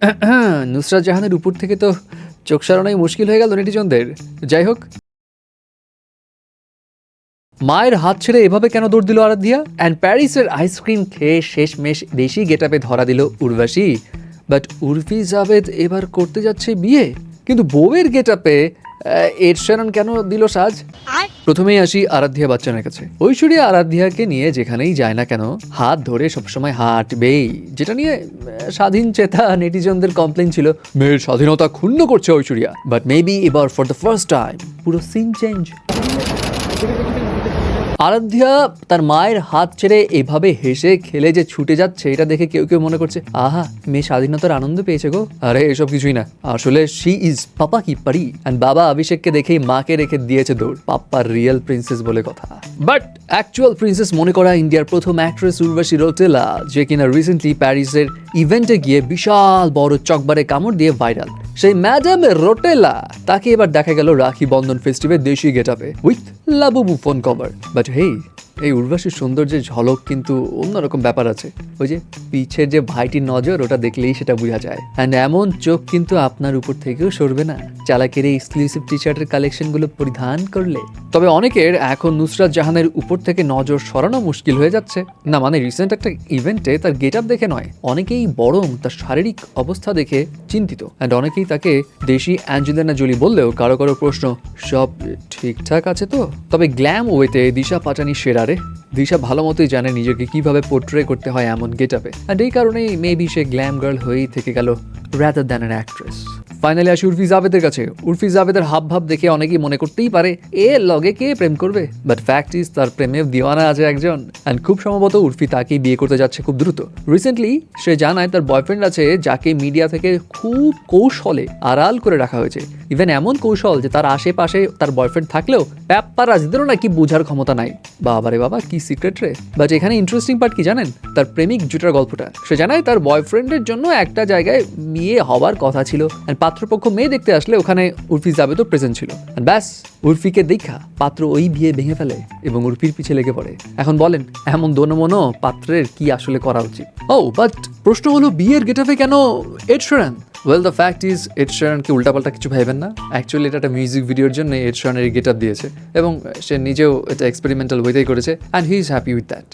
নুসরাত জাহানের উপর থেকে তো চোখ সারানোই মুশকিল হয়ে গেল নেটিজনদের। যাই হোক। মায়ের হাত ছেড়ে এভাবে কেন দৌড় দিল আরাধিয়া? অ্যান্ড প্যারিসের আইসক্রিম খেয়ে শেষ শেষমেশ দেশি গেটাপে ধরা দিল উর্বাসী বাট উর্ফি জাভেদ এবার করতে যাচ্ছে বিয়ে। কিন্তু বউয়ের গেটাপে এর শ্যারন কেন দিল সাজ? প্রথমেই আসি আরাধ্যা বাচ্চানের কাছে। ঐশ্বরিয়া আরাধ্যাকে নিয়ে যেখানেই যায় না কেন হাত ধরে সবসময় হাঁটবেই। যেটা নিয়ে স্বাধীন চেতা নেটিজনদের কমপ্লেন ছিল মেয়ের স্বাধীনতা ক্ষুণ্ণ করছে ঐশ্বরিয়া বাট মেবি এবার ফর দ্য ফার্স্ট টাইম পুরো সিন চেঞ্জ আরাধ্যা তার মায়ের হাত ছেড়ে এভাবে হেসে খেলে যে ছুটে যাচ্ছে, এটা দেখে কেউ কেউ মনে করছে, আহা, মেয়ে স্বাধীনতার আনন্দ পেয়েছে গো। আরে, এসব কিছুই না। আসলে শি ইজ পাপা কি পারি? অ্যান্ড বাবা অভিষেককে দেখেই মাকে রেখে দিয়েছে দৌড়। পাপ্পার রিয়েল প্রিন্সেস বলে কথা। বাট অ্যাকচুয়াল প্রিন্সেস মনে করা ইন্ডিয়ার প্রথম অ্যাক্ট্রেস উর্বশী রোটেলা, যে কিনা রিসেন্টলি প্যারিসের ইভেন্টে গিয়ে বিশাল বড় চকবারে কামড় দিয়ে ভাইরাল সেই ম্যাডাম রোটেলা, তাকে এবার দেখা গেল রাখি বন্ধন ফেস্টিভ্যাল দেশি গেট আপে with Labubu phone cover but hey এই উর্বাসীর সৌন্দর্যের ঝলক কিন্তু অন্যরকম ব্যাপার আছে। ওই যে পিছের যে ভাইটির নজর, ওটা দেখলেই সেটা বোঝা যায়। অ্যান্ড এমন চোখ কিন্তু আপনার উপর থেকেও সরবে না। চালাকের এই এক্সক্লুসিভ টি শার্টের কালেকশনগুলো পরিধান করলে। তবে অনেকের এখন নুসরাত জাহানের উপর থেকে নজর সরানো মুশকিল হয়ে যাচ্ছে। না মানে রিসেন্ট একটা ইভেন্টে তার গেট আপ দেখে নয়। অনেকেই বরং তার শারীরিক অবস্থা দেখে চিন্তিত। অ্যান্ড অনেকেই তাকে দেশি অ্যাঞ্জেলিনা জোলি বললেও কারও কারও প্রশ্ন, সব ঠিকঠাক আছে তো? তবে গ্ল্যাম ওয়েতে দিশা পাটানি সেরারে দিশা ভালো মতোই জানে নিজেকে কীভাবে পোর্ট্রে করতে হয় এমন গেট আপে অ্যান্ড এই কারণেই মেবি সে গ্ল্যাম গার্ল হয়েই থেকে গেল rather than an actress finally আসি উর্ফি জাভেদের কাছে। উর্ফি জাভেদের হাব ভাব দেখে অনেকেই মনে করতেই পারে, এ লগে কে প্রেম করবে? বাট ফ্যাক্ট ইজ তার প্রেমে দিওয়ানা আছে একজন। অ্যান্ড খুব সম্ভবত উর্ফি তাকেই বিয়ে করতে যাচ্ছে খুব দ্রুত। রিসেন্টলি সে জানায় তার বয়ফ্রেন্ড আছে যাকে মিডিয়া থেকে খুব কৌশলে আড়াল করে রাখা হয়েছে। ইভেন এমন কৌশল যে তার আশেপাশে তার বয়ফ্রেন্ড থাকলেও প্যাপ্পারাজদেরও নাকি বোঝার ক্ষমতা নাই। বাবারে বাবা, কি সিক্রেট রে। বাট এখানে ইন্টারেস্টিং পার্ট কি জানেন? তার প্রেমিক জুটার গল্পটা। সে জানায় তার বয়ফ্রেন্ডের জন্য একটা জায়গায় বিয়ে হওয়ার কথা ছিল। আর পাত্রপক্ষ মেয়ে দেখতে আসলে ওখানে উর্ফি জাবেদও প্রেজেন্ট ছিল। ব্যাস, উর্ফিকে দেখা পাত্র ওই বিয়ে ভেঙে ফেলে এবং উর্ফির পিছে লেগে পড়ে। এখন বলেন, এমন দোনমনো পাত্রের কি আসলে করা উচিত? ও বাট প্রশ্ন হলো, বিয়ের গেটাফে কেন Ed Sheeran well the fact is Ed শোরানকে উল্টাপাল্টা কিছু ভাইবেন না। অ্যাকচুয়ালি এটা একটা মিউজিক ভিডিওর জন্য এড শোরানের গেট আপ দিয়েছে। এবং সে নিজেও এটা এক্সপেরিমেন্টাল ওয়েতেই করেছে। And he is happy with that